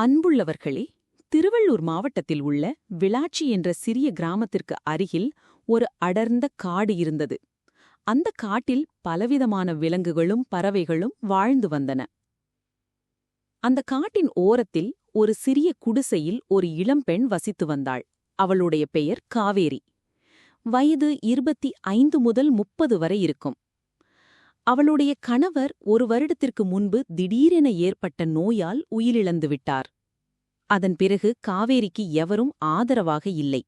அன்புள்ளவர்களே திருவள்ளூர் மாவட்டத்தில் உள்ள விளாச்சி என்ற சிறிய கிராமத்திற்கு அருகில் ஒரு அடர்ந்த காடு இருந்தது. அந்த காட்டில் பலவிதமான விலங்குகளும் பறவைகளும் வாழ்ந்து வந்தன. அந்த காட்டின் ஓரத்தில் ஒரு சிறிய குடிசையில் ஒரு இளம்பெண் வசித்து வந்தாள். அவளுடைய பெயர் காவேரி. வயது இருபத்தி ஐந்து முதல் முப்பது வரை இருக்கும். அவளுடைய கணவர் ஒரு வருடத்திற்கு முன்பு திடீரென ஏற்பட்ட நோயால் உயிரிழந்து விட்டார் அதன் பிறகு காவேரிக்கு எவரும் ஆதரவாக இல்லை.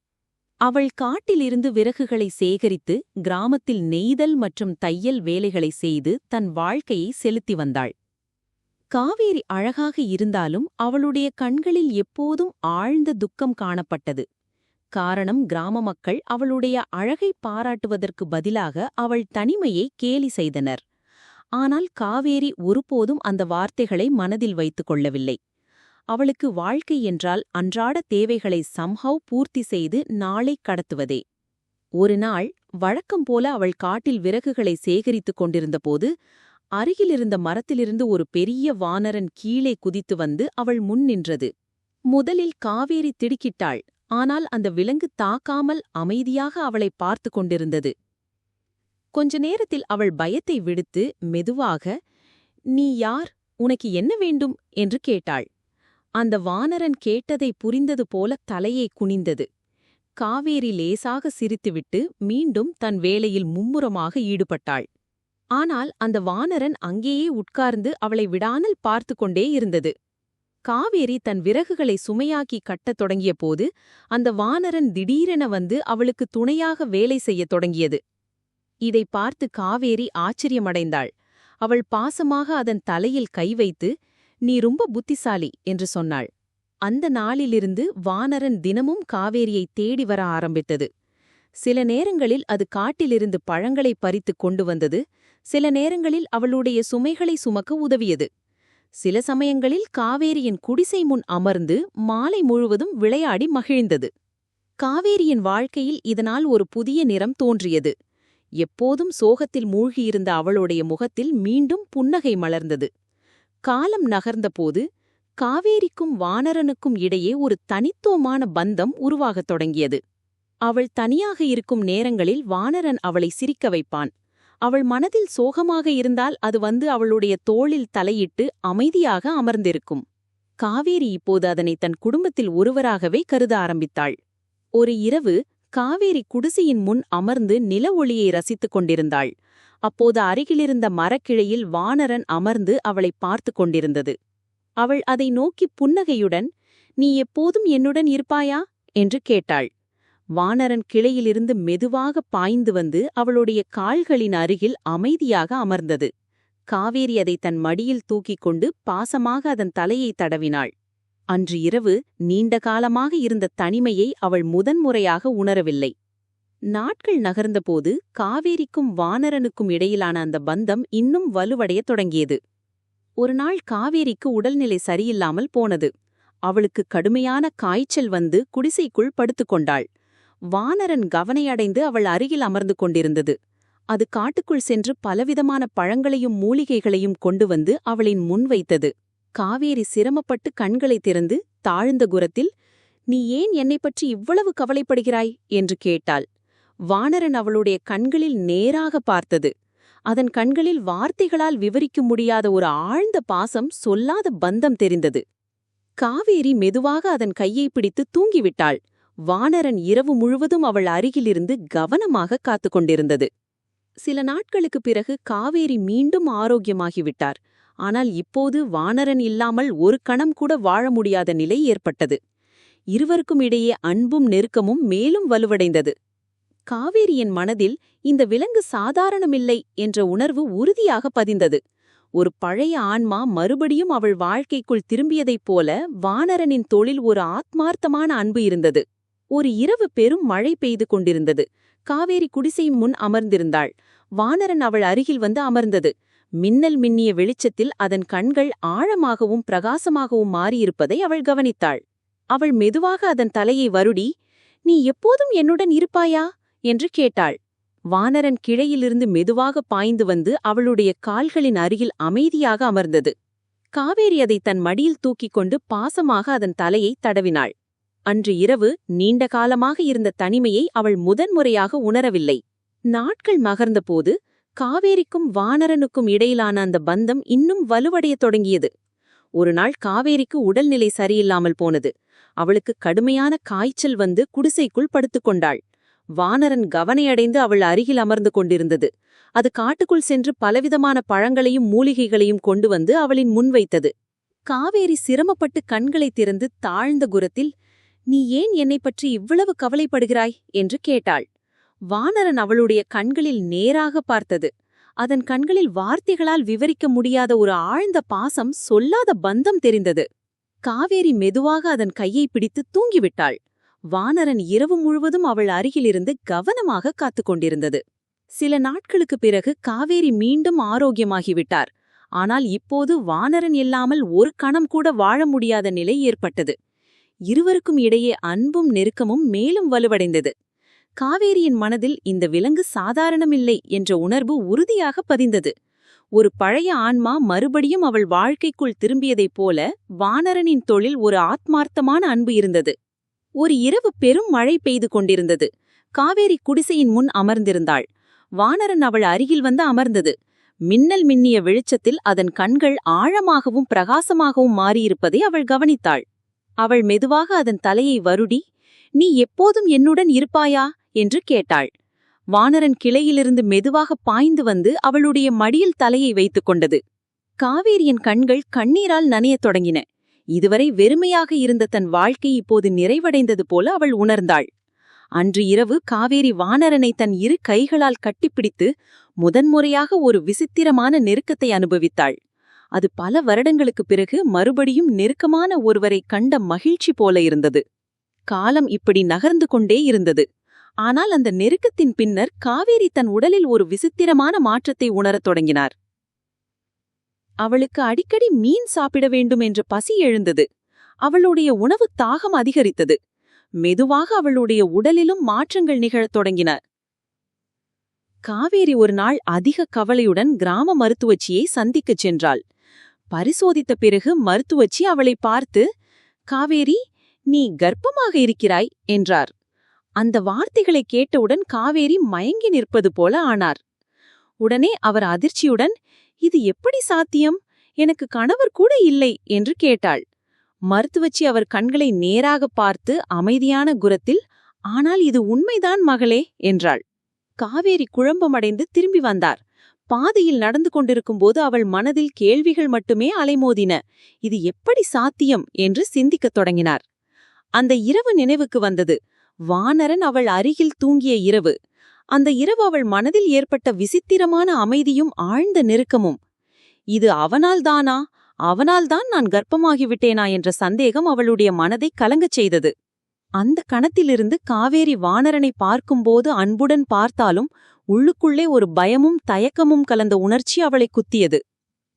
அவள் காட்டிலிருந்து விறகுகளை சேகரித்து கிராமத்தில் நெய்தல் மற்றும் தையல் வேலைகளை செய்து தன் வாழ்க்கையை செலுத்தி வந்தாள். காவேரி அழகாக இருந்தாலும் அவளுடைய கண்களில் எப்போதும் ஆழ்ந்த துக்கம் காணப்பட்டது. காரணம் கிராம மக்கள் அவளுடைய அழகை பாராட்டுவதற்கு பதிலாக அவள் தனிமையை கேலி செய்தனர். ஆனால் காவேரி ஒருபோதும் அந்த வார்த்தைகளை மனதில் வைத்துக் கொள்ளவில்லை. அவளுக்கு வாழ்க்கை என்றால் அன்றாட தேவைகளை சம்ஹவ் பூர்த்தி செய்து நாளை கடத்துவதே. ஒரு நாள் வழக்கம் போல அவள் காட்டில் விறகுகளை சேகரித்துக் கொண்டிருந்தபோது அருகிலிருந்த மரத்திலிருந்து ஒரு பெரிய வானரன் கீழே குதித்து வந்து அவள் முன் நின்றது. முதலில் காவேரி திடுக்கிட்டாள். ஆனால் அந்த விலங்கு தாக்காமல் அமைதியாக அவளை பார்த்து கொண்டிருந்தது. கொஞ்ச நேரத்தில் அவள் பயத்தை விடுத்து மெதுவாக நீ யார்? உனக்கு என்ன வேண்டும்? என்று கேட்டாள். அந்த வானரன் கேட்டதை புரிந்தது போல தலையை குனிந்தது. காவேரி லேசாக சிரித்துவிட்டு மீண்டும் தன் வேலையில் மும்முரமாக ஈடுபட்டாள். ஆனால் அந்த வானரன் அங்கேயே உட்கார்ந்து அவளை விடாமல் பார்த்து கொண்டே இருந்தது. காவேரி தன் விறகுகளை சுமையாக்கி கட்டத் தொடங்கிய போது அந்த வானரன் திடீரென வந்து அவளுக்கு துணையாக வேலை செய்யத் தொடங்கியது. இதை பார்த்து காவேரி ஆச்சரியமடைந்தாள். அவள் பாசமாக அதன் தலையில் கை வைத்து நீ ரொம்ப புத்திசாலி என்று சொன்னாள். அந்த நாளிலிருந்து வானரன் தினமும் காவேரியை தேடி வர ஆரம்பித்தது. சில நேரங்களில் அது காட்டிலிருந்து பழங்களை பறித்துக் கொண்டு வந்தது. சில நேரங்களில் அவளுடைய சுமைகளை சுமக்க உதவியது. சில சமயங்களில் காவேரியின் குடிசை முன் அமர்ந்து மாலை முழுவதும் விளையாடி மகிழ்ந்தது. காவேரியின் வாழ்க்கையில் இதனால் ஒரு புதிய நிறம் தோன்றியது. எப்போதும் சோகத்தில் மூழ்கியிருந்த அவளுடைய முகத்தில் மீண்டும் புன்னகை மலர்ந்தது. காலம் நகர்ந்தபோது காவேரிக்கும் வானரனுக்கும் இடையே ஒரு தனித்துவமான பந்தம் உருவாகத் தொடங்கியது. அவள் தனியாக இருக்கும் நேரங்களில் வானரன் அவளை சிரிக்க வைப்பான். அவள் மனதில் சோகமாக இருந்தால் அது வந்து அவளுடைய தோளில் தலையிட்டு அமைதியாக அமர்ந்திருக்கும். காவேரி இப்போது அதனை தன் குடும்பத்தில் ஒருவராகவே கருத ஆரம்பித்தாள். ஒரு இரவு காவேரி குடிசையின் முன் அமர்ந்து நில ஒளியை ரசித்துக் கொண்டிருந்தாள். அப்போது அருகிலிருந்த மரக்கிளையில் வானரன் அமர்ந்து அவளை பார்த்து கொண்டிருந்தது. அவள் அதை நோக்கி புன்னகையுடன் நீ எப்போதும் என்னுடன் இருப்பாயா? என்று கேட்டாள். வானரன் கிளையிலிருந்து மெதுவாக பாய்ந்து வந்து அவளுடைய கால்களின் அருகில் அமைதியாக அமர்ந்தது. காவேரி அதை தன் மடியில் தூக்கிக் கொண்டு பாசமாக அதன் தலையை தடவினாள். அன்று இரவு நீண்ட காலமாக இருந்த தனிமையை அவள் முதன்முறையாக உணரவில்லை. நாட்கள் நகர்ந்தபோது காவேரிக்கும் வானரனுக்கும் இடையிலான அந்த பந்தம் இன்னும் வலுவடையத் தொடங்கியது. ஒருநாள் காவேரிக்கு உடல்நிலை சரியில்லாமல் போனது. அவளுக்கு கடுமையான காய்ச்சல் வந்து குடிசைக்குள் படுத்துக்கொண்டாள் வானரன் கவனையடைந்து அவள் அருகில் அமர்ந்து கொண்டிருந்தது. அது காட்டுக்குள் சென்று பலவிதமான பழங்களையும் மூலிகைகளையும் கொண்டு வந்து அவளின் முன் வைத்தது. காவேரி சிரமப்பட்டு கண்களை திறந்து தாழ்ந்த குரத்தில் நீ ஏன் என்னை பற்றி இவ்வளவு கவலைப்படுகிறாய்? என்று கேட்டாள். வானரன் அவளுடைய கண்களில் நேராக பார்த்தது. அதன் கண்களில் வார்த்தைகளால் விவரிக்க முடியாத ஒரு ஆழ்ந்த பாசம் சொல்லாத பந்தம் தெரிந்தது. காவேரி மெதுவாக அதன் கையை பிடித்து தூங்கிவிட்டாள். வானரன் இரவு முழுவதும் அவள் அருகிலிருந்து கவனமாக காத்து கொண்டிருந்தது சில நாட்களுக்குப் பிறகு காவேரி மீண்டும் ஆரோக்கியமாகிவிட்டார். ஆனால் இப்போது வானரன் இல்லாமல் ஒரு கணம் கூட வாழ முடியாத நிலை ஏற்பட்டது. இருவருக்கும் இடையே அன்பும் நெருக்கமும் மேலும் வலுவடைந்தது. காவேரியின் மனதில் இந்த விலங்கு சாதாரணமில்லை என்ற உணர்வு உறுதியாக பதிந்தது. ஒரு பழைய ஆன்மா மறுபடியும் அவள் வாழ்க்கைக்குள் திரும்பியதைப் போல வானரனின் தொழில் ஒரு ஆத்மார்த்தமான அன்பு இருந்தது. ஒரு இரவு பெரும் மழை பெய்து கொண்டிருந்தது. காவேரி குடிசை முன் அமர்ந்திருந்தாள். வானரன் அவள் அருகில் வந்து அமர்ந்தது. மின்னல் மின்னிய வெளிச்சத்தில் அதன் கண்கள் ஆழமாகவும் பிரகாசமாகவும் மாறியிருப்பதை அவள் கவனித்தாள். அவள் மெதுவாக அதன் தலையை வருடி நீ எப்போதும் என்னுடன் இருப்பாயா? என்று கேட்டாள். வானரன் கிளையிலிருந்து மெதுவாக பாய்ந்து வந்து அவளுடைய கால்களின் அருகில் அமைதியாக அமர்ந்தது. காவேரி அதை தன் மடியில் தூக்கிக் கொண்டு பாசமாக அதன் தலையை தடவினாள். அன்று இரவு நீண்ட காலமாக இருந்த தனிமையை அவள் முதன்முறையாக உணரவில்லை. நாட்கள் மகர்ந்தபோது காவேரிக்கும் வானரனுக்கும் இடையிலான அந்த பந்தம் இன்னும் வலுவடையத் தொடங்கியது. ஒருநாள் காவேரிக்கு உடல்நிலை சரியில்லாமல் போனது. அவளுக்கு கடுமையான காய்ச்சல் வந்து குடிசைக்குள் படுத்துக் கொண்டாள். வானரன் கவனையடைந்து அவள் அருகில் அமர்ந்து கொண்டிருந்தது. அது காட்டுக்குள் சென்று பலவிதமான பழங்களையும் மூலிகைகளையும் கொண்டு வந்து அவளின் முன்வைத்தது காவேரி சிரமப்பட்டு கண்களை திறந்து தாழ்ந்த குரத்தில் நீ ஏன் என்னைப் பற்றி இவ்வளவு கவலைப்படுகிறாய்? என்று கேட்டாள். வானரன் அவளுடைய கண்களில் நேராக பார்த்தது. அதன் கண்களில் வார்த்தைகளால் விவரிக்க முடியாத ஒரு ஆழ்ந்த பாசம் சொல்லாத பந்தம் தெரிந்தது. காவேரி மெதுவாக அதன் கையை பிடித்து தூங்கிவிட்டாள். வானரன் இரவு முழுவதும் அவள் அருகிலிருந்து கவனமாக காத்துக் கொண்டிருந்தது. சில நாட்களுக்குப் பிறகு காவேரி மீண்டும் ஆரோக்கியமாகிவிட்டார். ஆனால் இப்போது வானரன் இல்லாமல் ஒரு கணம் கூட வாழ முடியாத நிலை ஏற்பட்டது. இருவருக்கும் இடையே அன்பும் நெருக்கமும் மேலும் வலுவடைந்தது. காவேரியின் மனதில் இந்த விலங்கு சாதாரணமில்லை என்ற உணர்வு உறுதியாக பதிந்தது. ஒரு பழைய ஆன்மா மறுபடியும் அவள் வாழ்க்கைக்குள் திரும்பியதைப் போல வானரனின் தொழில் ஒரு ஆத்மார்த்தமான அன்பு இருந்தது. ஒரு இரவு பெரும் மழை பெய்து கொண்டிருந்தது. காவேரி குடிசையின் முன் அமர்ந்திருந்தாள். வானரன் அவள் அருகில் வந்து அமர்ந்தது. மின்னல் மின்னிய வெளிச்சத்தில் அதன் கண்கள் ஆழமாகவும் பிரகாசமாகவும் மாறியிருப்பதை அவள் கவனித்தாள். அவள் மெதுவாக அதன் தலையை வருடி நீ எப்போதும் என்னுடன் இருப்பாயா? என்று கேட்டாள். வானரன் கிளையிலிருந்து மெதுவாக பாய்ந்து வந்து அவளுடைய மடியில் தலையை வைத்துக் கொண்டது. காவேரியின் கண்கள் கண்ணீரால் நனையத் தொடங்கின. இதுவரை வெறுமையாக இருந்த தன் வாழ்க்கை இப்போது நிறைவடைந்தது போல அவள் உணர்ந்தாள். அன்று இரவு காவேரி வானரனை தன் இரு கைகளால் கட்டிப்பிடித்து முதன்முறையாக ஒரு விசித்திரமான நெருக்கத்தை அனுபவித்தாள். அது பல வருடங்களுக்குப் பிறகு மறுபடியும் நெருக்கமான ஒருவரை கண்ட மகிழ்ச்சி போல இருந்தது. காலம் இப்படி நகர்ந்து கொண்டே இருந்தது. ஆனால் அந்த நெருக்கத்தின் பின்னர் காவேரி தன் உடலில் ஒரு விசித்திரமான மாற்றத்தை உணரத் தொடங்கினார். அவளுக்கு அடிக்கடி மீன் சாப்பிட வேண்டும் என்ற பசி எழுந்தது. அவளுடைய உணவு தாகம் அதிகரித்தது. மெதுவாக அவளுடைய உடலிலும் மாற்றங்கள் நிகழத் தொடங்கின. காவேரி ஒரு நாள் அதிக கவலையுடன் கிராம மருத்துவச்சியை சந்திக்கச் சென்றாள். பரிசோதித்த பிறகு மருத்துவச்சி அவளை பார்த்து காவேரி நீ கர்ப்பமாக இருக்கிறாய் என்றார். அந்த வார்த்தைகளை கேட்டவுடன் காவேரி மயங்கி நிற்பது போல ஆனார். உடனே அவர் அதிர்ச்சியுடன் இது எப்படி சாத்தியம்? எனக்கு கணவர் கூட இல்லை என்று கேட்டாள். மருத்துவச்சி அவர் கண்களை நேராகப் பார்த்து அமைதியான குரத்தில் ஆனால் இது உண்மைதான் மகளே என்றாள். காவேரி குழம்பமடைந்து திரும்பி வந்தார். பாதையில் நடந்து கொண்டிருக்கும்போது அவள் மனதில் கேள்விகள் மட்டுமே அலைமோதின. இது எப்படி சாத்தியம் என்று சிந்திக்கத் தொடங்கினார். அந்த இரவு நினைவுக்கு வந்தது. வானரன் அவள் அருகில் தூங்கிய இரவு. அந்த இரவு அவள் மனதில் ஏற்பட்ட விசித்திரமான அமைதியும் ஆழ்ந்த நெருக்கமும். இது அவனால்தானா அவனால்தான் நான் கர்ப்பமாகிவிட்டேனா என்ற சந்தேகம் அவளுடைய மனதை கலங்கச் செய்தது. அந்த கணத்திலிருந்து காவேரி வானரனை பார்க்கும்போது அன்புடன் பார்த்தாலும் உள்ளுக்குள்ளே ஒரு பயமும் தயக்கமும் கலந்த உணர்ச்சி அவளை குத்தியது.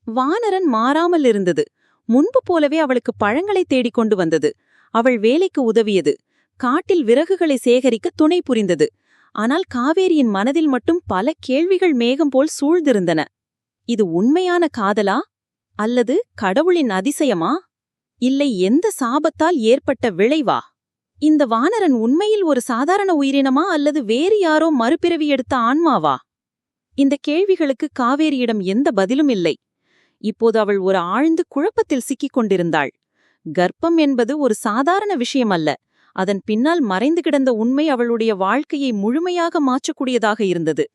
வானரன் மாறாமல் இருந்தது. முன்பு போலவே அவளுக்கு பழங்களை தேடிக் கொண்டு வந்தது. அவள் வேலைக்கு உதவியது. காட்டில் விறகுகளை சேகரிக்க துணை புரிந்தது. ஆனால் காவேரியின் மனதில் மட்டும் பல கேள்விகள் மேகம் போல் சூழ்ந்திருந்தன. இது உண்மையான காதலா? அல்லது கடவுளின் அதிசயமா? இல்லை எந்த சாபத்தால் ஏற்பட்ட விளைவா? இந்த வானரன் உண்மையில் ஒரு சாதாரண உயிரினமா அல்லது வேறு யாரோ மறுபிறவி எடுத்த ஆன்மாவா? இந்த கேள்விகளுக்கு காவேரியிடம் எந்த பதிலும் இல்லை. இப்போது அவள் ஒரு ஆழ்ந்து குழப்பத்தில் சிக்கிக் கொண்டிருந்தாள். கர்ப்பம் என்பது ஒரு சாதாரண விஷயம் அல்ல. அதன் பின்னால் மறைந்து கிடந்த உண்மை அவளுடைய வாழ்க்கையை முழுமையாக மாற்றக்கூடியதாக இருந்தது.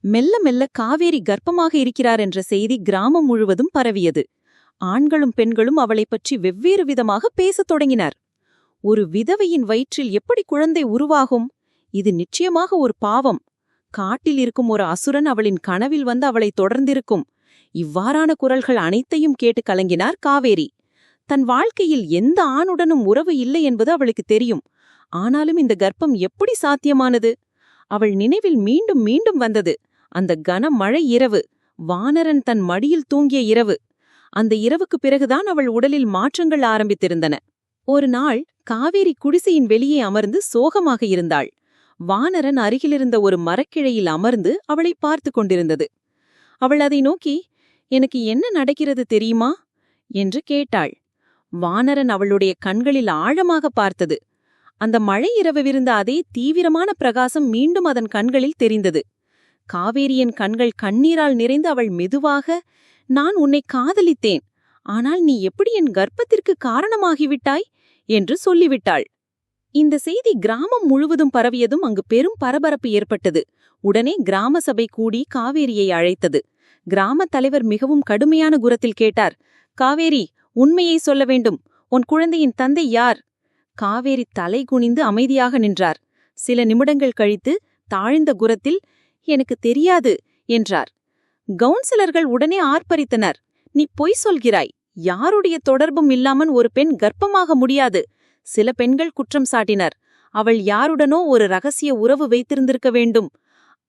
மெல்ல மெல்ல காவேரி கர்ப்பமாக இருக்கிறார் என்ற செய்தி கிராமம் முழுவதும் பரவியது. ஆண்களும் பெண்களும் அவளைப் பற்றி வெவ்வேறு விதமாக பேசத் தொடங்கினர். ஒரு விதவையின் வயிற்றில் எப்படி குழந்தை உருவாகும்? இது நிச்சயமாக ஒரு பாவம். காட்டில் இருக்கும் ஒரு அசுரன் அவளின் கனவில் வந்து அவளை தொடர்ந்திருக்கும். இவ்வாறான குரல்கள் அனைத்தையும் கேட்டு கலங்கினார் காவேரி. தன் வாழ்க்கையில் எந்த ஆணுடனும் உறவு இல்லை என்பது அவளுக்கு தெரியும். ஆனாலும் இந்த கர்ப்பம் எப்படி சாத்தியமானது? அவள் நினைவில் மீண்டும் மீண்டும் வந்தது. அந்த கன மழை இரவு. வானரன் தன் மடியில் தூங்கிய இரவு. அந்த இரவுக்கு பிறகுதான் அவள் உடலில் மாற்றங்கள் ஆரம்பித்திருந்தன. ஒரு நாள் காவேரி குடிசையின் வெளியே அமர்ந்து சோகமாக இருந்தாள். வானரன் அருகிலிருந்த ஒரு மரக்கிளையில் அமர்ந்து அவளை பார்த்து கொண்டிருந்தது. அவள் அதை நோக்கி எனக்கு என்ன நடக்கிறது தெரியுமா? என்று கேட்டாள். வானரன் அவளுடைய கண்களில் ஆழமாக பார்த்தது. அந்த மழை இரவிருந்த அதே தீவிரமான பிரகாசம் மீண்டும் அதன் கண்களில் தெரிந்தது. காவேரியின் கண்கள் கண்ணீரால் நிறைந்து அவள் மெதுவாக நான் உன்னை காதலித்தேன். ஆனால் நீ எப்படி என் கர்ப்பத்திற்கு காரணமாகிவிட்டாய்? என்று சொல்லிவிட்டாள். இந்த செய்தி கிராமம் முழுவதும் பரவியதும் அங்கு பெரும் பரபரப்பு ஏற்பட்டது. உடனே கிராம சபை கூடி காவேரியை அழைத்தது. கிராமத் தலைவர் மிகவும் கடுமையான குரத்தில் கேட்டார் காவேரி உண்மையை சொல்ல வேண்டும். உன் குழந்தையின் தந்தை யார்? காவேரி தலை குனிந்து அமைதியாக நின்றார். சில நிமிடங்கள் கழித்து தாழ்ந்த குரத்தில் எனக்கு தெரியாது என்றார். கவுன்சிலர்கள் உடனே ஆர்ப்பரித்தனர் நீ பொய் சொல்கிறாய். யாருடைய தொடர்பும் இல்லாமல் ஒரு பெண் கர்ப்பமாக முடியாது. சில பெண்கள் குற்றம் சாட்டினர். அவள் யாருடனோ ஒரு ரகசிய உறவு வைத்திருந்திருக்க வேண்டும்.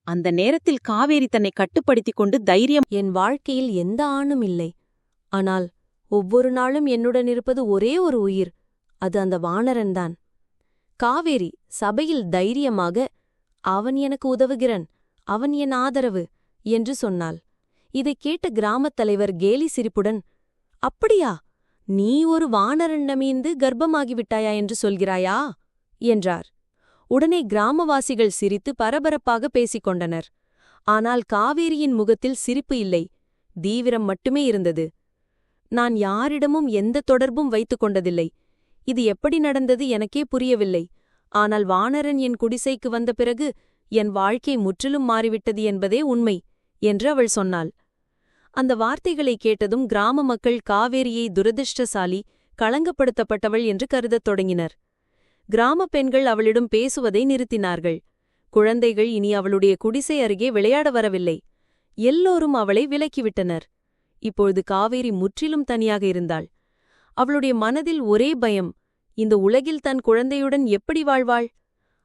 அந்த நேரத்தில் காவேரி தன்னை கட்டுப்படுத்திக் கொண்டு தைரியம் என் வாழ்க்கையில் எந்த ஆணும் இல்லை. ஆனால் ஒவ்வொரு நாளும் என்னுடன் இருப்பது ஒரே ஒரு உயிர். அது அந்த வானரன்தான் காவேரி சபையில் தைரியமாக அவன் எனக்கு உதவுகிறான். அவன் என் ஆதரவு என்று சொன்னாள். இதைக் கேட்ட கிராமத் தலைவர் கேலி சிரிப்புடன் அப்படியா? நீ ஒரு வானரண்டமீந்து கர்ப்பமாகிவிட்டாயா என்று சொல்கிறாயா? என்றார். உடனே கிராமவாசிகள் சிரித்து பரபரப்பாக பேசிக் கொண்டனர். ஆனால் காவேரியின் முகத்தில் சிரிப்பு இல்லை. தீவிரம் மட்டுமே இருந்தது. நான் யாரிடமும் எந்த தொடர்பும் வைத்துக் கொண்டதில்லை. இது எப்படி நடந்தது எனக்கே புரியவில்லை. ஆனால் வானரன் என் குடிசைக்கு வந்த பிறகு என் வாழ்க்கை முற்றிலும் மாறிவிட்டது என்பதே உண்மை என்று அவள் சொன்னாள். அந்த வார்த்தைகளை கேட்டதும் கிராம மக்கள் காவேரியை துரதிர்ஷ்டசாலி களங்கப்படுத்தப்பட்டவள் என்று கருதத் தொடங்கினர். கிராமப் பெண்கள் அவளிடம் பேசுவதை நிறுத்தினார்கள். குழந்தைகள் இனி அவளுடைய குடிசை அருகே விளையாட வரவில்லை. எல்லோரும் அவளை விலக்கிவிட்டனர். இப்பொழுது காவேரி முற்றிலும் தனியாக இருந்தாள். அவளுடைய மனதில் ஒரே பயம் இந்த உலகில் தன் குழந்தையுடன் எப்படி வாழ்வாள்?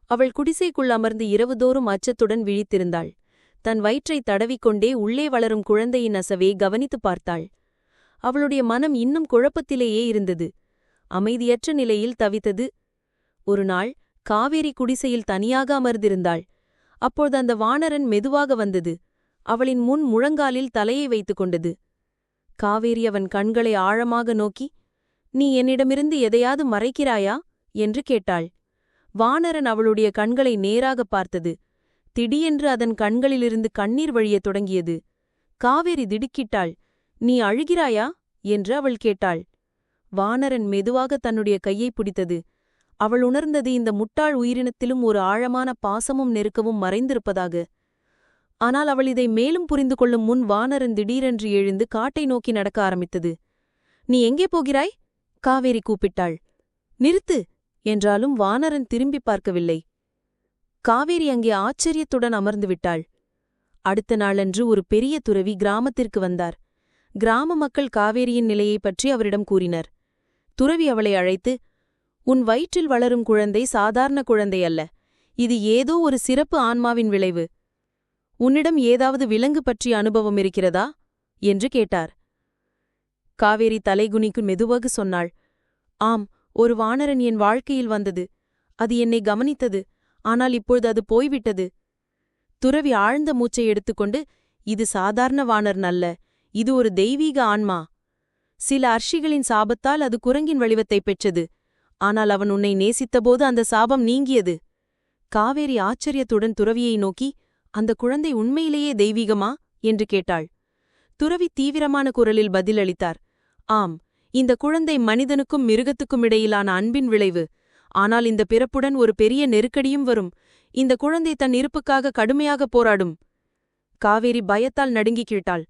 அவள் குடிசைக்குள் அமர்ந்து இரவுதோறும் அச்சத்துடன் விழித்திருந்தாள். தன் வயிற்றை தடவிக்கொண்டே உள்ளே வளரும் குழந்தையின் அசவே கவனித்துப் பார்த்தாள். அவளுடைய மனம் இன்னும் குழப்பத்திலேயே இருந்தது. அமைதியற்ற நிலையில் தவித்தது. ஒரு நாள் காவேரி குடிசையில் தனியாக அமர்ந்திருந்தாள். அப்போது அந்த வானரன் மெதுவாக வந்தது. அவளின் முன் முழங்காலில் தலையை வைத்துக் கொண்டது. காவேரி அவன் கண்களை ஆழமாக நோக்கி நீ என்னிடமிருந்து எதையாவது மறைக்கிறாயா? என்று கேட்டாள். வானரன் அவளுடைய கண்களை நேராகப் பார்த்தது. திடீரென்று அதன் கண்களிலிருந்து கண்ணீர் வழியத் தொடங்கியது. காவேரி திடுக்கிட்டாள். நீ அழுகிறாயா? என்று அவள் கேட்டாள். வானரன் மெதுவாக தன்னுடைய கையை பிடித்தது. அவள் உணர்ந்தது இந்த முட்டாள் உயிரினத்திலும் ஒரு ஆழமான பாசமும் நெருக்கமும் மறைந்திருப்பதாக. ஆனால் அவள் இதை மேலும் புரிந்து கொள்ளும் முன் வானரன் திடீரென்று எழுந்து காட்டை நோக்கி நடக்க ஆரம்பித்தது. நீ எங்கே போகிறாய்? காவேரி கூப்பிட்டாள். நிறுத்து! என்றாலும் வானரன் திரும்பி பார்க்கவில்லை. காவேரி அங்கே ஆச்சரியத்துடன் அமர்ந்து விட்டாள். அடுத்த நாளன்று ஒரு பெரிய துறவி கிராமத்திற்கு வந்தார். கிராம மக்கள் காவேரியின் நிலையைப் பற்றி அவரிடம் கூறினர். துறவி அவளை அழைத்து உன் வயிற்றில் வளரும் குழந்தை சாதாரண குழந்தை அல்ல. இது ஏதோ ஒரு சிறப்பு ஆன்மாவின் விளைவு. உன்னிடம் ஏதாவது விலங்கு பற்றிய அனுபவம் இருக்கிறதா? என்று கேட்டார். காவேரி தலைகுனிக்கு மெதுவாக சொன்னாள் ஆம் ஒரு வானரன் என் வாழ்க்கையில் வந்தது. அது என்னை கவனித்தது. ஆனால் இப்பொழுது அது போய்விட்டது. துறவி ஆழ்ந்த மூச்சை எடுத்துக்கொண்டு இது சாதாரண வானர் நல்ல இது ஒரு தெய்வீக ஆன்மா. சில அர்ஷிகளின் சாபத்தால் அது குரங்கின் வடிவத்தைப் பெற்றது. ஆனால் அவன் உன்னை நேசித்தபோது அந்த சாபம் நீங்கியது. காவேரி ஆச்சரியத்துடன் துறவியை நோக்கி அந்த குழந்தை உண்மையிலேயே தெய்வீகமா? என்று கேட்டாள். துறவி தீவிரமான குரலில் பதிலளித்தார். ஆம் இந்த குழந்தை மனிதனுக்கும் மிருகத்துக்கும் இடையிலான அன்பின் விளைவு. ஆனால் இந்த பிறப்புடன் ஒரு பெரிய நெருக்கடியும் வரும். இந்த குழந்தை தன் இருப்புக்காக கடுமையாக போராடும். காவேரி பயத்தால் நடுங்கி கேட்டாள்.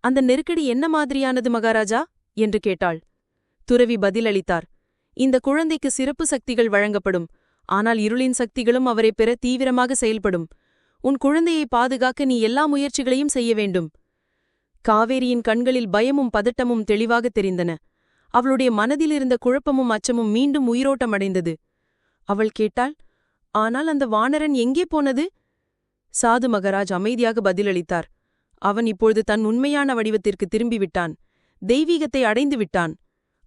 அந்த நெருக்கடி என்ன மாதிரியானது மகாராஜா? என்று கேட்டாள். துறவி பதிலளித்தார். இந்த குழந்தைக்கு சிறப்பு சக்திகள் வழங்கப்படும். ஆனால் இருளின் சக்திகளும் அவரை பெற தீவிரமாக செயல்படும். உன் குழந்தையை பாதுகாக்க நீ எல்லா முயற்சிகளையும் செய்ய வேண்டும். காவேரியின் கண்களில் பயமும் பதட்டமும் தெளிவாக தெரிந்தன. அவளுடைய மனதிலிருந்த குழப்பமும் அச்சமும் மீண்டும் உயிரோட்டமடைந்தது. அவள் கேட்டாள் ஆனால் அந்த வானரன் எங்கே போனது? சாது மகராஜ் அமைதியாக பதிலளித்தார். அவன் இப்பொழுது தன் உண்மையான வடிவத்திற்கு திரும்பிவிட்டான். தெய்வீகத்தை அடைந்து விட்டான்.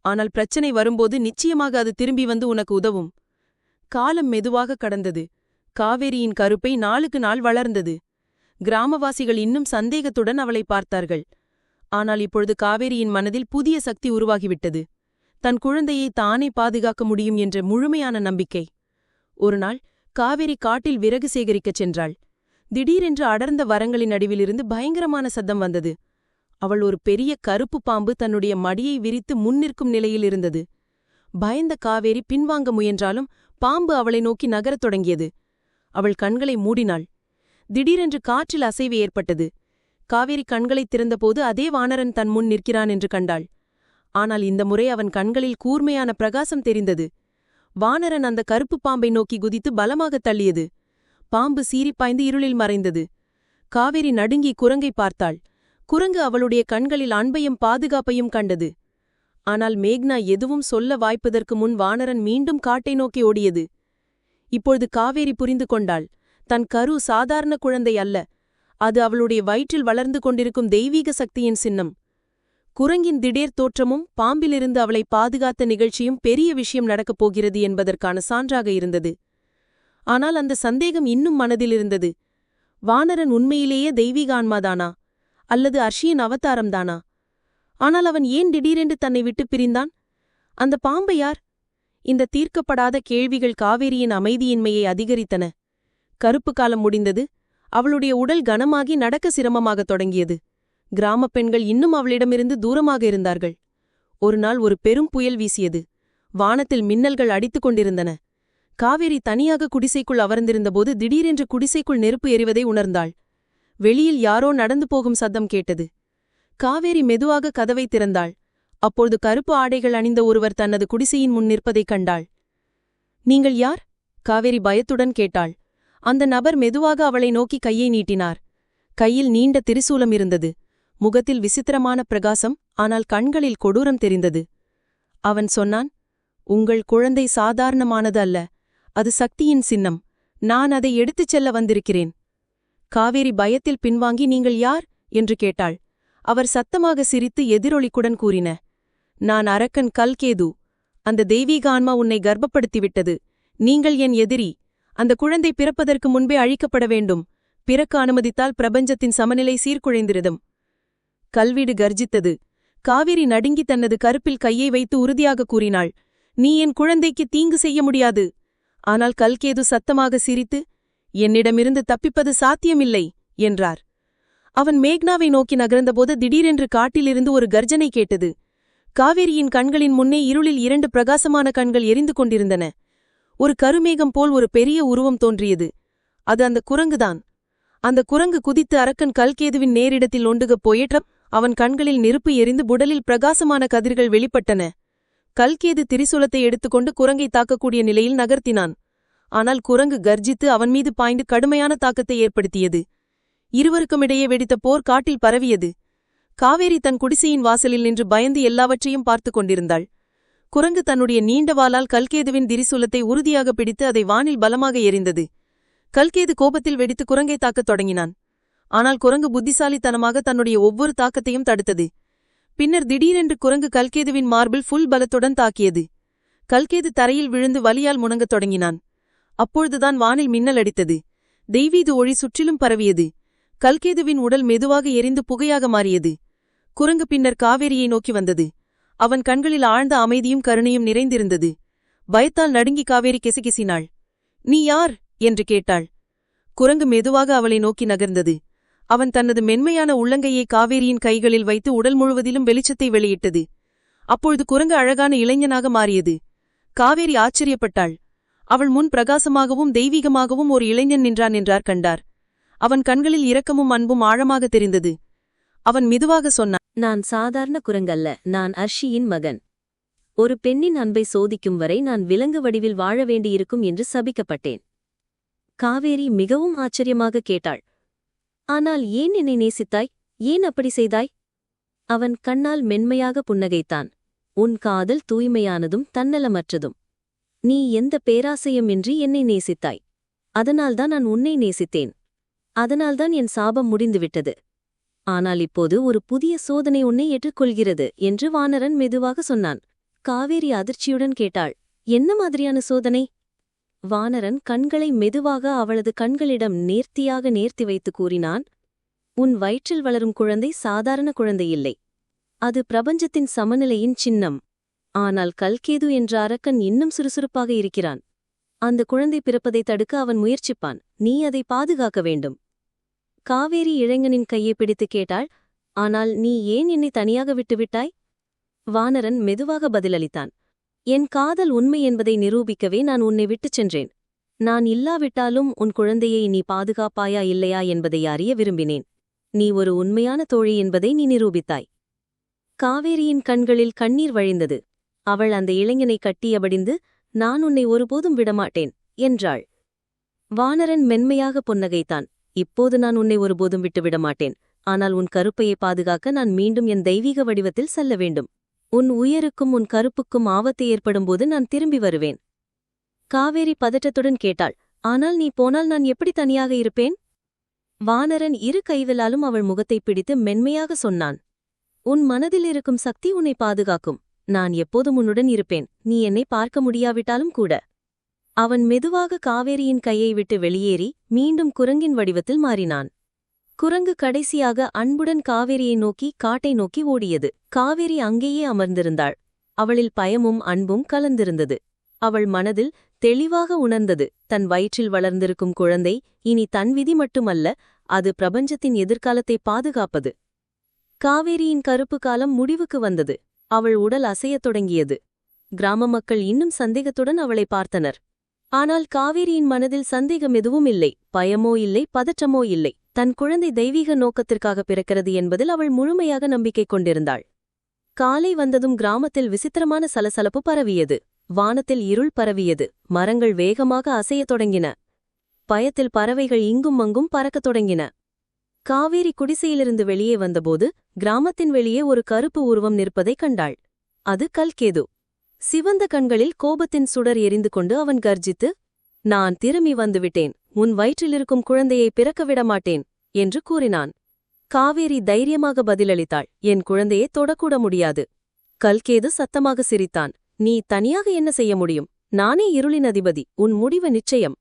ஆனால் பிரச்சனை வரும்போது நிச்சயமாக அது திரும்பி வந்து உனக்கு உதவும். காலம் மெதுவாக கடந்தது. காவேரியின் கருப்பை நாளுக்கு நாள் வளர்ந்தது. கிராமவாசிகள் இன்னும் சந்தேகத்துடன் அவளை பார்த்தார்கள். ஆனால் இப்பொழுது காவேரியின் மனதில் புதிய சக்தி உருவாகிவிட்டது. தன் குழந்தையை தானே பாதுகாக்க முடியும் என்ற முழுமையான நம்பிக்கை. ஒருநாள் காவேரி காட்டில் விறகு சேகரிக்கச் சென்றாள். திடீரென்று அடர்ந்த வரங்களின் நடுவிலிருந்து பயங்கரமான சத்தம் வந்தது. அவள் ஒரு பெரிய கருப்பு பாம்பு தன்னுடைய மடியை விரித்து முன்னிற்கும் நிலையில் இருந்தது. பயந்த காவேரி பின்வாங்க முயன்றாலும் பாம்பு அவளை நோக்கி நகரத் தொடங்கியது. அவள் கண்களை மூடினாள். திடீரென்று காற்றில் அசைவு ஏற்பட்டது. காவேரி கண்களைத் திறந்தபோது அதே வானரன் தன் முன் நிற்கிறான் என்று கண்டாள். ஆனால் இந்த முறை அவன் கண்களில் கூர்மையான பிரகாசம் தெரிந்தது. வானரன் அந்த கருப்பு பாம்பை நோக்கி குதித்து பலமாகத் தள்ளியது. பாம்பு சீறிப்பாய்ந்து இருளில் மறைந்தது. காவேரி நடுங்கி குரங்கை பார்த்தாள். குரங்கு அவளுடைய கண்களில் அன்பையும் பாதுகாப்பையும் கண்டது. ஆனால் மேக்னா எதுவும் சொல்ல வாய்ப்பதற்கு முன் வானரன் மீண்டும் காட்டை நோக்கி ஓடியது. இப்பொழுது காவேரி புரிந்து கொண்டாள். தன் கரு சாதாரண குழந்தை அல்ல. அது அவளுடைய வயிற்றில் வளர்ந்து கொண்டிருக்கும் தெய்வீக சக்தியின் சின்னம். குரங்கின் திடீர் தோற்றமும் பாம்பிலிருந்து அவளை பாதுகாத்த நிகழ்ச்சியும் பெரிய விஷயம் நடக்கப் போகிறது என்பதற்கான சான்றாக இருந்தது. ஆனால் அந்த சந்தேகம் இன்னும் மனதில் இருந்தது. வானரன் உண்மையிலேயே தெய்வீக ஆன்மாதானா? அல்லது அர்ஷியின் அவதாரம்தானா? ஆனால் அவன் ஏன் திடீரென்று தன்னை விட்டுப் பிரிந்தான்? அந்த பாம்பு யார்? இந்த தீர்க்கப்படாத கேள்விகள் காவேரியின் அமைதியின்மையை அதிகரித்தன. கருப்பு காலம் முடிந்தது. அவளுடைய உடல் கனமாகி நடக்க சிரமமாகத் தொடங்கியது. கிராமப் பெண்கள் இன்னும் அவளிடமிருந்து தூரமாக இருந்தார்கள். ஒருநாள் ஒரு பெரும் புயல் வீசியது. வானத்தில் மின்னல்கள் அடித்துக் கொண்டிருந்தன. காவேரி தனியாக குடிசைக்குள் அமர்ந்திருந்தபோது திடீரென்று குடிசைக்குள் நெருப்பு எறிவதை உணர்ந்தாள். வெளியில் யாரோ நடந்து போகும் சத்தம் கேட்டது. காவேரி மெதுவாக கதவை திறந்தாள். அப்பொழுது கருப்பு ஆடைகள் அணிந்த ஒருவர் தனது குடிசையின் முன் நிற்பதைக் கண்டாள். நீங்கள் யார்? காவேரி பயத்துடன் கேட்டாள். அந்த நபர் மெதுவாக அவளை நோக்கி கையை நீட்டினார். கையில் நீண்ட திரிசூலம் இருந்தது. முகத்தில் விசித்திரமான பிரகாசம் ஆனால் கண்களில் கொடூரம் தெரிந்தது. அவன் சொன்னான் உங்கள் குழந்தை சாதாரணமானது அல்ல. அது சக்தியின் சின்னம். நான் அதை எடுத்துச் செல்ல வந்திருக்கிறேன். காவேரி பயத்தில் பின்வாங்கி நீங்கள் யார்? என்று கேட்டாள். அவர் சத்தமாக சிரித்து எதிரொலிக்குடன் கூறின நான் அரக்கன் கல்கேது. அந்த தெய்வீக ஆன்மா உன்னை கர்ப்பப்படுத்திவிட்டது. நீங்கள் என் எதிரி. அந்த குழந்தை பிறப்பதற்கு முன்பே அழிக்கப்பட வேண்டும். பிறக்க அனுமதித்தால் பிரபஞ்சத்தின் சமநிலை சீர்குழைந்திருதும் கல்வீடு கர்ஜித்தது. காவிரி நடுங்கி தனது கருப்பில் கையை வைத்து உறுதியாக கூறினாள். நீ என் குழந்தைக்கு தீங்கு செய்ய முடியாது. ஆனால் கல்கேது சத்தமாக சிரித்து என்னிடமிருந்து தப்பிப்பது சாத்தியமில்லை என்றார். அவன் மேக்னாவை நோக்கி நகர்ந்தபோது திடீரென்று காட்டிலிருந்து ஒரு கர்ஜனை கேட்டது. காவேரியின் கண்களின் முன்னே இருளில் இரண்டு பிரகாசமான கண்கள் எரிந்து கொண்டிருந்தன. ஒரு கருமேகம் போல் ஒரு பெரிய உருவம் தோன்றியது. அது அந்த குரங்குதான். அந்த குரங்கு குதித்து அரக்கன் கல்கேதுவின் நேரிடத்தில் ஒண்டுகப் போயிற்ற அவன் கண்களில் நெருப்பு எரிந்து புடலில் பிரகாசமான கதிர்கள் வெளிப்பட்டன. கல்கேது திரிசூலத்தை எடுத்துக்கொண்டு குரங்கை தாக்கக்கூடிய நிலையில் நகர்த்தினான். ஆனால் குரங்கு கர்ஜித்து அவன் மீது பாய்ந்து கடுமையான தாக்கத்தை ஏற்படுத்தியது. இருவருக்குமிடையே வெடித்த போர் காட்டில் பரவியது. காவேரி தன் குடிசையின் வாசலில் நின்று பயந்து எல்லாவற்றையும் பார்த்து கொண்டிருந்தாள். குரங்கு தன்னுடைய நீண்டவாலால் கல்கேதுவின் திரிசூலத்தை உறுதியாக பிடித்து அதை வானில் பலமாக எரிந்தது. கல்கேது கோபத்தில் வெடித்து குரங்கை தாக்கத் தொடங்கினான். ஆனால் குரங்கு புத்திசாலித்தனமாக தன்னுடைய ஒவ்வொரு தாக்கத்தையும் தடுத்தது. பின்னர் திடீரென்று குரங்கு கல்கேதுவின் மார்பில் ஃபுல் பலத்துடன் தாக்கியது. கல்கேது தரையில் விழுந்து வலியால் முணங்கத் தொடங்கினான். அப்பொழுதுதான் வானில் மின்னல் அடித்தது. தெய்வீது ஒளி சுற்றிலும் பரவியது. கல்கேதுவின் உடல் மெதுவாக எரிந்து புகையாக மாறியது. குரங்கு பின்னர் காவேரியை நோக்கி வந்தது. அவன் கண்களில் ஆழ்ந்த அமைதியும் கருணையும் நிறைந்திருந்தது. பயத்தால் நடுங்கி காவேரி கெசிகிசினாள். நீ யார்? என்று கேட்டாள். குரங்கு மெதுவாக அவளை நோக்கி நகர்ந்தது. அவன் தனது மென்மையான உள்ளங்கையை காவேரியின் கைகளில் வைத்து உடல் முழுவதிலும் வெளிச்சத்தை வெளியிட்டது. அப்பொழுது குரங்கு அழகான இளைஞனாக மாறியது. காவேரி ஆச்சரியப்பட்டாள். அவள் முன் பிரகாசமாகவும் தெய்வீகமாகவும் ஒரு இளைஞன் நின்றான் என்றார் கண்டார். அவன் கண்களில் இரக்கமும் அன்பும் ஆழமாக தெரிந்தது. அவன் மெதுவாக சொன்னான். நான் சாதாரண குரங்கல்ல நான் அர்ஷியின் மகன். ஒரு பெண்ணின் அன்பை சோதிக்கும் வரை நான் விலங்கு வடிவில் வாழ வேண்டியிருக்கும் என்று சபிக்கப்பட்டேன். காவேரி மிகவும் ஆச்சரியமாக கேட்டாள். ஆனால் ஏன் என்னை நேசித்தாய்? ஏன் அப்படி செய்தாய்? அவன் கண்ணால் மென்மையாக புன்னகைத்தான். உன் காதல் தூய்மையானதும் தன்னலமற்றதும். நீ எந்த பேராசையுமின்றி என்னை நேசித்தாய். அதனால்தான் நான் உன்னை நேசித்தேன். அதனால்தான் என் சாபம் முடிந்துவிட்டது. ஆனால் இப்போது ஒரு புதிய சோதனை உன்னை ஏற்றுக்கொள்கிறது என்று வானரன் மெதுவாக சொன்னான். காவேரி அதிர்ச்சியுடன் கேட்டாள். என்ன மாதிரியான சோதனை? வானரன் கண்களை மெதுவாக அவளது கண்களிடம் நேர்த்தியாக நேர்த்தி வைத்து கூறினான். உன் வயிற்றில் வளரும் குழந்தை சாதாரண குழந்தை இல்லை. அது பிரபஞ்சத்தின் சமநிலையின் சின்னம். ஆனால் கல்கேது என்ற அரக்கன் இன்னும் சுறுசுறுப்பாக இருக்கிறான். அந்த குழந்தை பிறப்பதை தடுக்க அவன் முயற்சிப்பான். நீ அதை பாதுகாக்க வேண்டும். காவேரி இளைஞனின் கையை பிடித்து கேட்டாள். ஆனால் நீ ஏன் என்னை தனியாக விட்டுவிட்டாய் வானரன் மெதுவாக பதிலளித்தான். என் காதல் உண்மை என்பதை நிரூபிக்கவே நான் உன்னை விட்டுச் சென்றேன். நான் இல்லாவிட்டாலும் உன் குழந்தையை நீ பாதுகாப்பாயா இல்லையா என்பதை அறிய விரும்பினேன். நீ ஒரு உண்மையான தோழி என்பதை நீ நிரூபித்தாய். காவேரியின் கண்களில் கண்ணீர் வழிந்தது. அவள் அந்த இளைஞனை கட்டியபடிந்து நான் உன்னை ஒருபோதும் விடமாட்டேன் என்றாள். வானரன் மென்மையாக புன்னகைத்தான். இப்போது நான் உன்னை ஒருபோதும் விட்டுவிட மாட்டேன். ஆனால் உன் கருப்பையை பாதுகாக்க நான் மீண்டும் என் தெய்வீக வடிவத்தில் செல்ல வேண்டும். உன் உயருக்கும் உன் கருப்புக்கும் ஆபத்து ஏற்படும்போது நான் திரும்பி வருவேன். காவேரி பதட்டத்துடன் கேட்டாள். ஆனால் நீ போனால் நான் எப்படி தனியாக இருப்பேன்? வானரன் இரு கைவிலாலும் அவள் முகத்தைப் பிடித்து மென்மையாக சொன்னான். உன் மனதில் இருக்கும் சக்தி உன்னை பாதுகாக்கும். நான் எப்போதும் உன்னுடன் இருப்பேன். நீ என்னை பார்க்க முடியாவிட்டாலும் கூட. அவன் மெதுவாக காவேரியின் கையை விட்டு வெளியேறி மீண்டும் குரங்கின் வடிவத்தில் மாறினான். குரங்கு கடைசியாக அன்புடன் காவேரியை நோக்கி காட்டை நோக்கி ஓடியது. காவேரி அங்கேயே அமர்ந்திருந்தாள். அவளில் பயமும் அன்பும் கலந்திருந்தது. அவள் மனதில் தெளிவாக உணர்ந்தது. தன் வயிற்றில் வளர்ந்திருக்கும் குழந்தை இனி தன் விதி மட்டுமல்ல அது பிரபஞ்சத்தின் எதிர்காலத்தை பாதுகாப்பது. காவேரியின் கருப்பு காலம் முடிவுக்கு வந்தது. அவள் உடல் அசையத் தொடங்கியது. கிராம மக்கள் இன்னும் சந்தேகத்துடன் அவளை பார்த்தனர். ஆனால் காவேரியின் மனதில் சந்தேகம் எதுவும் இல்லை பயமோ இல்லை பதற்றமோ இல்லை. தன் குழந்தை தெய்வீக நோக்கத்திற்காக பிறக்கிறது என்பதில் அவள் முழுமையாக நம்பிக்கை கொண்டிருந்தாள். காலை வந்ததும் கிராமத்தில் விசித்திரமான சலசலப்பு பரவியது. வானத்தில் இருள் பரவியது. மரங்கள் வேகமாக அசையத் தொடங்கின. பயத்தில் பறவைகள் இங்கும் அங்கும் பறக்கத் தொடங்கின. காவேரி குடிசையிலிருந்து வெளியே வந்தபோது கிராமத்தின் வெளியே ஒரு கருப்பு உருவம் நிற்பதைக் கண்டாள். அது கல்கேது. சிவந்த கண்களில் கோபத்தின் சுடர் எரிந்து கொண்டு அவன் கர்ஜித்து நான் திரும்பி வந்துவிட்டேன். உன் வயிற்றிலிருக்கும் குழந்தையை பிறக்க விடமாட்டேன் என்று கூறினான். காவேரி தைரியமாக பதிலளித்தாள். என் குழந்தையை தொடக்கூட முடியாது. கல்கேது சத்தமாக சிரித்தான். நீ தனியாக என்ன செய்ய முடியும்? நானே இருளின் அதிபதி. உன் முடிவு நிச்சயம்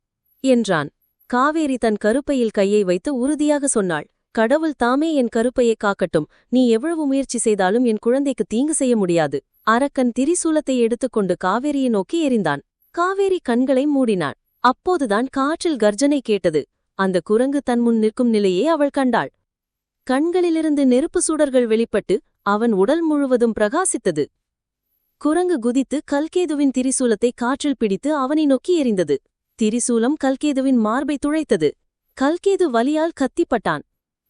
என்றான். காவேரி தன் கருப்பையில் கையை வைத்து உறுதியாக சொன்னாள். கடவுள் தாமே என் கருப்பையை காக்கட்டும். நீ எவ்வளவு முயற்சி செய்தாலும் என் குழந்தைக்கு தீங்கு செய்ய முடியாது. அரக்கன் திரிசூலத்தை எடுத்துக்கொண்டு காவேரியை நோக்கி எறிந்தான். காவேரி கண்களை மூடினாள் அப்போதுதான் காற்றில் கர்ஜனை கேட்டது. அந்த குரங்கு தன் முன் நிற்கும் நிலையே அவள் கண்டாள். கண்களிலிருந்து நெருப்பு சுடர்கள் வெளிப்பட்டு அவன் உடல் முழுவதும் பிரகாசித்தது. குரங்கு குதித்து கல்கேதுவின் திரிசூலத்தை காற்றில் பிடித்து அவனை நோக்கி எறிந்தது. திரிசூலம் கல்கேதுவின் மார்பை துளைத்தது. கல்கேது வலியால் கத்திப்பட்டான்.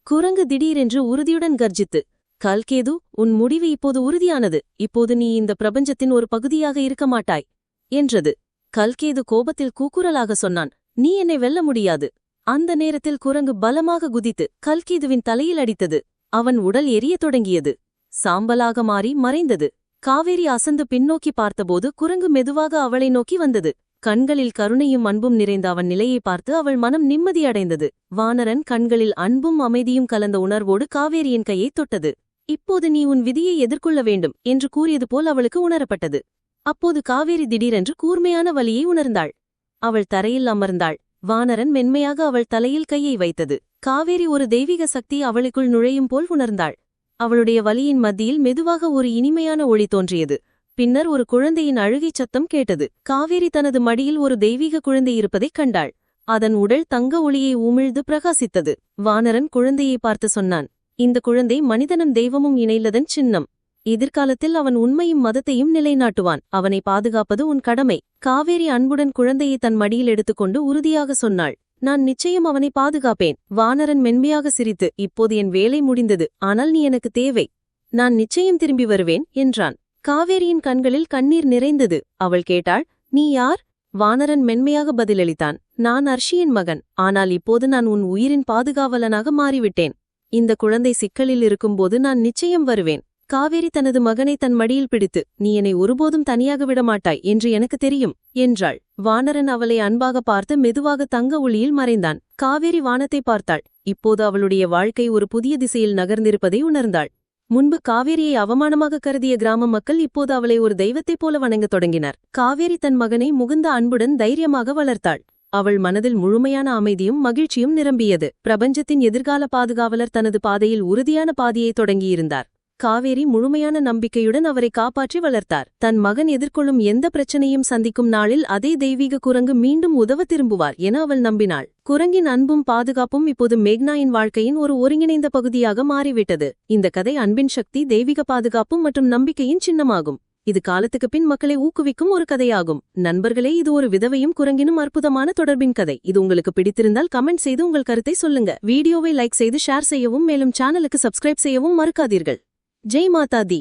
குரங்கு திடீரென்று உறுதியுடன் கர்ஜித்து கல்கேது உன் முடிவு இப்போது உறுதியானது. இப்போது நீ இந்த பிரபஞ்சத்தின் ஒரு பகுதியாக இருக்க மாட்டாய் என்றது. கல்கேது கோபத்தில் கூக்குரலாக சொன்னான். நீ என்னை வெல்ல முடியாது. அந்த நேரத்தில் குரங்கு பலமாக குதித்து கல்கேதுவின் தலையில் அடித்தது. அவன் உடல் எரியத் தொடங்கியது. சாம்பலாக மாறி மறைந்தது. காவேரி அசந்து பின்னோக்கி பார்த்தபோது குரங்கு மெதுவாக அவளை நோக்கி வந்தது. கண்களில் கருணையும் அன்பும் நிறைந்த அவன் நிலையை பார்த்து அவள் மனம் நிம்மதியடைந்தது. வானரன் கண்களில் அன்பும் அமைதியும் கலந்த உணர்வோடு காவேரியின் கையைத் தொட்டது. இப்போது நீ உன் விதியை எதிர்கொள்ள வேண்டும் என்று கூறியது போல் அவளுக்கு உணரப்பட்டது. அப்போது காவேரி திடீரென்று கூர்மையான வலியை உணர்ந்தாள். அவள் தரையில் அமர்ந்தாள். வானரன் மென்மையாக அவள் தலையில் கையை வைத்தது. காவேரி ஒரு தெய்வீக சக்தி அவளுக்குள் நுழையும் போல் உணர்ந்தாள். அவளுடைய வலியின் மத்தியில் மெதுவாக ஒரு இனிமையான ஒளி தோன்றியது. பின்னர் ஒரு குழந்தையின் அழுகைச் சத்தம் கேட்டது. காவேரி தனது மடியில் ஒரு தெய்வீக குழந்தை இருப்பதைக் கண்டாள். அதன் உடல் தங்க ஒளியை உமிழ்ந்து பிரகாசித்தது. வானரன் குழந்தையை பார்த்து சொன்னான் இந்த குழந்தை மனிதனும் தெய்வமும் இணைந்ததன் சின்னம். எதிர்காலத்தில் அவன் உண்மையும் மதத்தையும் நிலைநாட்டுவான். அவனை பாதுகாப்பது உன் கடமை. காவேரி அன்புடன் குழந்தையை தன் மடியில் எடுத்துக்கொண்டு உறுதியாக சொன்னாள். நான் நிச்சயம் அவனை பாதுகாப்பேன். வானரன் மென்மையாக சிரித்து இப்போது என் வேலை முடிந்தது. ஆனால் நீ எனக்கு தேவை. நான் நிச்சயம் திரும்பி வருவேன் என்றான். காவேரியின் கண்களில் கண்ணீர் நிறைந்தது. அவள் கேட்டாள் நீ யார்? வானரன் மென்மையாக பதிலளித்தான். நான் அர்ஷியின் மகன். ஆனால் இப்போது நான் உன் உயிரின் பாதுகாவலனாக மாறிவிட்டேன். இந்த குழந்தை சிக்கலில் இருக்கும்போது நான் நிச்சயம் வருவேன். காவேரி தனது மகனை தன் மடியில் பிடித்து நீ என்னை ஒருபோதும் தனியாக விடமாட்டாய் என்று எனக்கு தெரியும் என்றாள். வானரன் அவளை அன்பாக பார்த்து மெதுவாக தங்க ஒளியில் மறைந்தான். காவேரி வானத்தை பார்த்தாள். இப்போது அவளுடைய வாழ்க்கை ஒரு புதிய திசையில் நகர்ந்திருப்பதை உணர்ந்தாள். முன்பு காவேரியை அவமானமாக கருதிய கிராம மக்கள் இப்போது அவளை ஒரு தெய்வத்தைப் போல வணங்கத் தொடங்கினர். காவேரி தன் மகனை முகுந்த அன்புடன் தைரியமாக வளர்த்தாள். அவள் மனதில் முழுமையான அமைதியும் மகிழ்ச்சியும் நிரம்பியது. பிரபஞ்சத்தின் எதிர்கால பாதுகாவலர் தனது பாதையில் உறுதியான பாதையை தொடங்கியிருந்தார். காவேரி முழுமையான நம்பிக்கையுடன் அவரை காப்பாற்றி வளர்த்தார். தன் மகன் எதிர்கொள்ளும் எந்த பிரச்சனையும் சந்திக்கும் நாளில் அதே தெய்வீக குரங்கு மீண்டும் உதவ திரும்புவார் என அவள் நம்பினாள். குரங்கின் அன்பும் பாதுகாப்பும் இப்போது மேக்னாயின் வாழ்க்கையின் ஒரு ஒருங்கிணைந்த பகுதியாக மாறிவிட்டது. இந்த கதை அன்பின் சக்தி தெய்வீக பாதுகாப்பு மற்றும் நம்பிக்கையின் சின்னமாகும். இது காலத்துக்கு பின் மக்களை ஊக்குவிக்கும் ஒரு கதையாகும். நண்பர்களே இது ஒரு விதவையும் குரங்கினும் அற்புதமான தொடர்பின் கதை. இது உங்களுக்கு பிடித்திருந்தால் கமெண்ட் செய்து உங்கள் கருத்தை சொல்லுங்க. வீடியோவை லைக் செய்து ஷேர் செய்யவும் மேலும் சேனலுக்கு சப்ஸ்கிரைப் செய்யவும் மறுக்காதீர்கள். ஜெய் மாதா தி.